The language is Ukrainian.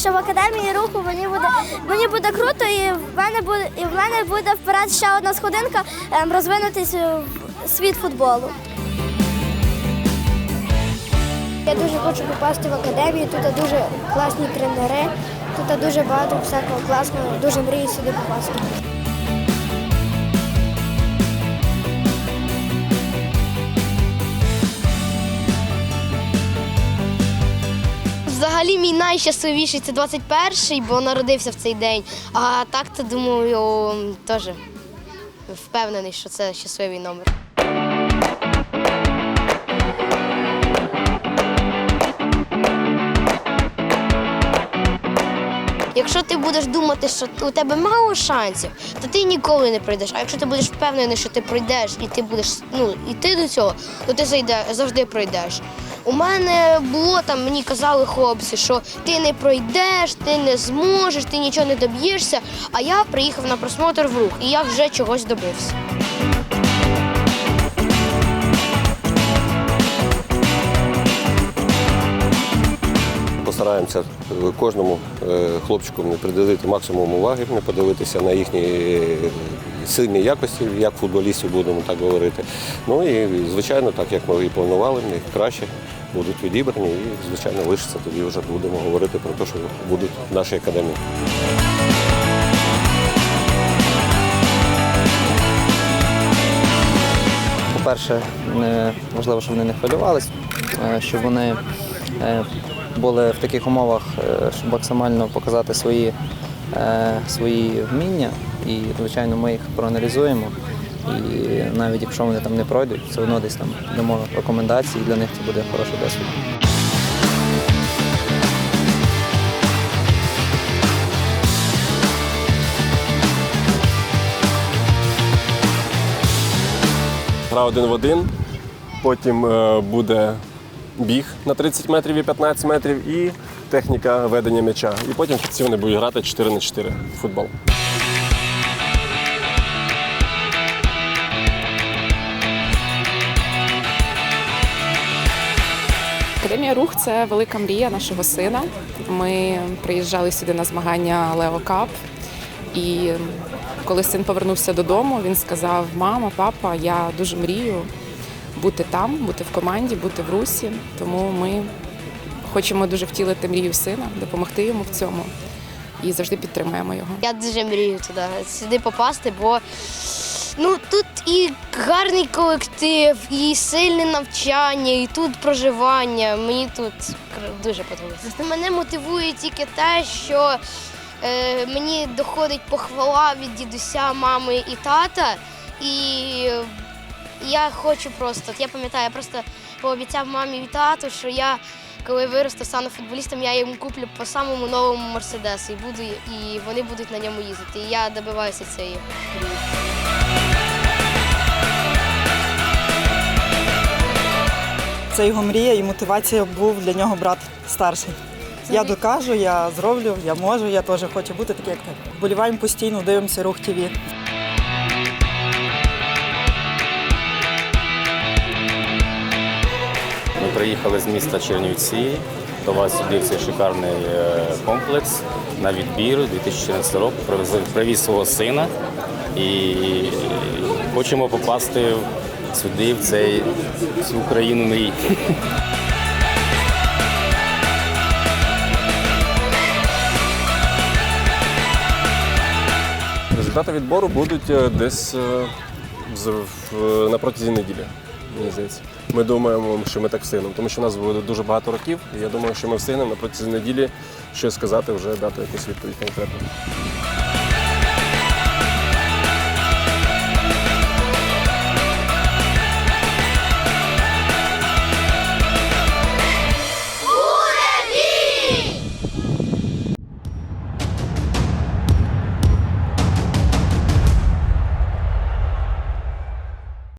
що в академії руху мені буде мені буде круто, і в мене буде і в мене буде вперед ще одна сходинка ем, розвинутись в світ футболу. Я дуже хочу попасти в академію. Тут дуже класні тренери, тут дуже багато всякого класного. Дуже мрію сюди попасти. Взагалі мій найщасливіший це 21-й, бо народився в цей день. А так то думаю, теж впевнений, що це щасливий номер. Якщо ти будеш думати, що у тебе мало шансів, то ти ніколи не пройдеш. А якщо ти будеш впевнений, що ти пройдеш і ти будеш ну, йти до цього, то ти завжди пройдеш. У мене було там, мені казали хлопці, що ти не пройдеш, ти не зможеш, ти нічого не доб'єшся. А я приїхав на просмотр в рух, і я вже чогось добився. Постараємося е, кожному е, хлопчику приділити максимум уваги, не подивитися на їхні е, сильні якості, як футболістів будемо так говорити. Ну і звичайно, так як ми і планували, в краще будуть відібрані і, звичайно, лишиться тоді вже будемо говорити про те, що будуть в нашій академії. По-перше, важливо, щоб вони не хвилювались, е, щоб вони е, були в таких умовах, е, щоб максимально показати свої, свої вміння. І, звичайно, ми їх проаналізуємо. І навіть якщо вони там не пройдуть, все одно десь там дамо рекомендації, і для них це буде хороший досвід. Гра один в один, потім е, буде біг на 30 метрів і 15 метрів і техніка ведення м'яча. І потім в кінці вони будуть грати 4 на 4 в футбол. Академія рух це велика мрія нашого сина. Ми приїжджали сюди на змагання Лео Кап. І коли син повернувся додому, він сказав: Мама, папа, я дуже мрію бути там, бути в команді, бути в русі. Тому ми хочемо дуже втілити мрію сина, допомогти йому в цьому і завжди підтримуємо його. Я дуже мрію туди сюди попасти, бо ну тут і гарний колектив, і сильне навчання, і тут проживання. Мені тут дуже подобається. Мене мотивує тільки те, що е, мені доходить похвала від дідуся, мами і тата. І я хочу просто, я пам'ятаю, я просто пообіцяв мамі і тату, що я, коли виросту, стану футболістом, я їм куплю по самому новому мерседесу і буду, і вони будуть на ньому їздити. І я добиваюся цієї. Це його мрія і мотивація був для нього брат старший. Я докажу, я зроблю, я можу, я теж хочу бути такий, як ти. Вболіваємо постійно, дивимося рух ТВ. Ми приїхали з міста Чернівці. До вас сюди цей шикарний е, комплекс на відбір 2014 року. Привіз свого сина і хочемо попасти сюди, в цей в цю країну мрій. Результати відбору будуть е, десь е, в- на протязі неділі, мені здається. Ми думаємо, що ми так встигнемо, тому що у нас буде дуже багато років, і я думаю, що ми встигнемо на протязі неділі щось сказати, вже дати якусь відповідь конкретну.